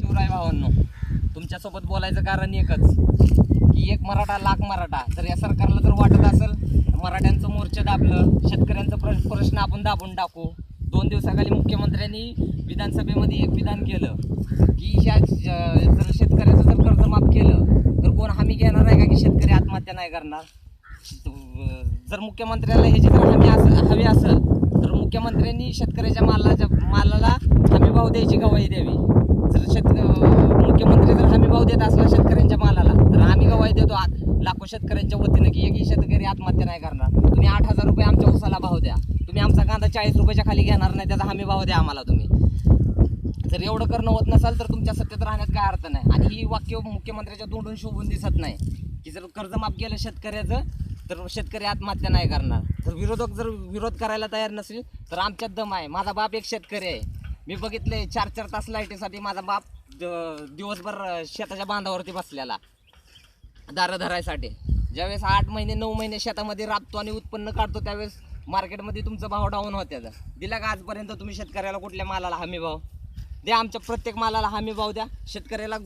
शिवराय भावांनो तुमच्यासोबत बोलायचं कारण एकच की एक मराठा लाख मराठा. तर या सरकारला जर वाटत असेल तर मराठ्यांचं मोर्चा दाबलं शेतकऱ्यांचं प्र- प्रश्न आपण दाबून टाकू. दोन दिवसाखाली मुख्यमंत्र्यांनी विधानसभेमध्ये एक विधान केलं की ह्या जर शेतकऱ्याचं जर कर्ज माफ केलं तर कोण हमी घेणार आहे का की शेतकरी आत्महत्या नाही करणार? जर मुख्यमंत्र्याला ह्याची जर हमी असं हवी असेल तर मुख्यमंत्र्यांनी शेतकऱ्याच्या मालाच्या मालाला हमी भाव द्यायची गवाही द्यावी. शेत मुख्यमंत्री जर हमी भाव देत असला शेतकऱ्यांच्या मालाला तर आम्ही गवाही देतो आत लाखो शेतकऱ्यांच्या वतीनं की एकही शेतकरी आत्महत्या नाही करणार. तुम्ही आठ हजार रुपये आमच्या उसाला भाव द्या. तुम्ही आमचा कांदा चाळीस रुपयाच्या खाली घेणार नाही त्याचा हमी भाव द्या आम्हाला तुम्ही. जर एवढं करणं होत नसाल तर तुमच्या सत्तेत राहण्यात काय अर्थ नाही. आणि ही वाक्य मुख्यमंत्र्याच्या तोंडून शोभून दिसत नाही. की जर कर्ज माफ केलं शेतकऱ्याचं तर शेतकरी आत्महत्या नाही करणार. तर विरोधक जर विरोध करायला तयार नसेल तर आमच्यात दम आहे. माझा बाप एक शेतकरी आहे. मी बघितले चार चार तास लाईटीसाठी माझा बाप द- दिवसभर अं, शेताच्या बांधावरती बसलेला. दारं धरायसाठी. ज्यावेळेस आठ महिने नऊ महिने शेतामध्ये राबतो आणि उत्पन्न काढतो त्यावेळेस मार्केटमध्ये तुमचा भाव डाऊन होत्या दिला का आजपर्यंत तुम्ही शेतकऱ्याला कुठल्या मालाला हमी भाव? द्या आमच्या प्रत्येक मालाला हमी भाव द्या. शेतकऱ्याला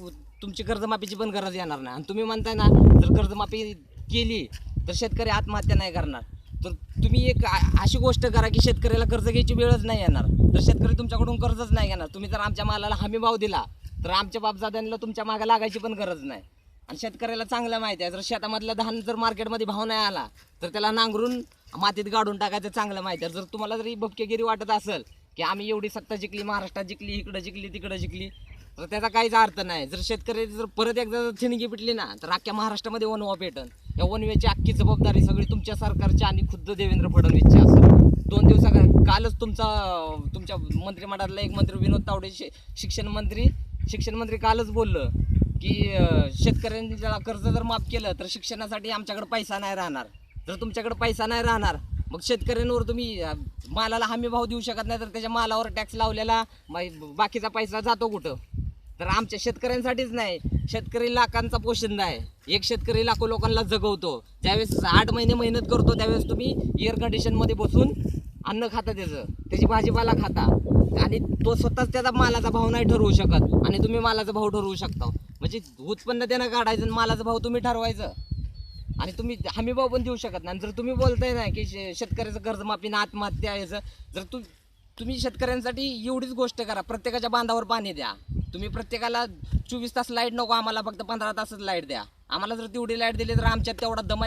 तुमची कर्जमाफीची पण गरज येणार नाही. आणि तुम्ही म्हणताय ना जर कर्जमाफी केली तर शेतकरी आत्महत्या नाही करणार. तर तुम्ही एक अशी गोष्ट करा की शेतकऱ्याला कर्ज घ्यायची वेळच नाही येणार. तर शेतकरी तुमच्याकडून कर्जच नाही घेणार. तुम्ही जर आमच्या मालाला हमी भाव दिला तर आमच्या बापजाद्यांना तुमच्या मागे लागायची पण गरज नाही. आणि शेतकऱ्याला चांगलं माहिती आहे. जर शेतामधला धान जर मार्केटमध्ये भाव नाही आला तर त्याला नांगरून मातीत गाडून टाकायचं चांगलं माहिती आहे. जर तुम्हाला जरी ही बपकेगिरी वाटत असेल की आम्ही एवढी सत्ता जिंकली महाराष्ट्रात जिंकली इकडं जिंकली तिकडं जिंकली तर त्याचा काहीच अर्थ नाही. जर शेतकरी जर परत एकदा जर थिणगी पिटली ना तर अख्ख्या महाराष्ट्रामध्ये वनवा पेटन. या वनवेची अख्खी जबाबदारी सगळी तुमच्या सरकारची आणि खुद्द देवेंद्र फडणवीसची असेल दोन दिवसा कालच तुमचा तुमच्या मंत्रिमंडळातला एक मंत्री विनोद तावडे शि- शिक्षण मंत्री शिक्षण मंत्री कालच बोललं की शेतकऱ्यांनी ज्याला कर्ज जर माफ केलं तर शिक्षणासाठी आमच्याकडे पैसा नाही राहणार. जर तुमच्याकडे पैसा नाही राहणार मग शेतकऱ्यांवर तुम्ही मालाला हमी भाव देऊ शकत नाही तर त्याच्या मालावर टॅक्स लावलेला बाकीचा पैसा जातो कुठं? तर आमच्या शेतकऱ्यांसाठीच नाही. शेतकरी लाखांचा पोषण आहे. एक शेतकरी लाखो लोकांना जगवतो. ज्यावेळेस आठ महिने मेहनत करतो त्यावेळेस तुम्ही एअर कंडिशनमध्ये बसून अन्न खाता त्याचं. त्याची भाजीपाला खाता. आणि तो स्वतःच त्याचा मालाचा भाव नाही ठरवू शकत. आणि तुम्ही मालाचा भाव ठरवू शकता. म्हणजे उत्पन्न त्यानं काढायचं आणि मालाचा भाव तुम्ही ठरवायचं. आणि तुम्ही हमी भाव पण देऊ शकत नाही. आणि जर तुम्ही बोलताय ना की शे- शेतकऱ्याचं कर्जमाफीनं आत्महत्या याचं जर तू तुम्ही शेतकऱ्यांसाठी एवढीच गोष्ट करा. प्रत्येकाच्या बांधावर पाणी द्या. तुम्ही प्रत्येकाला चोवीस तास लाइट नको आम्हाला फक्त पंधरा तासच लाइट द्या. आम्हाला जर तेवढी लाइट दिली तर आमच्यात तेवढा दमा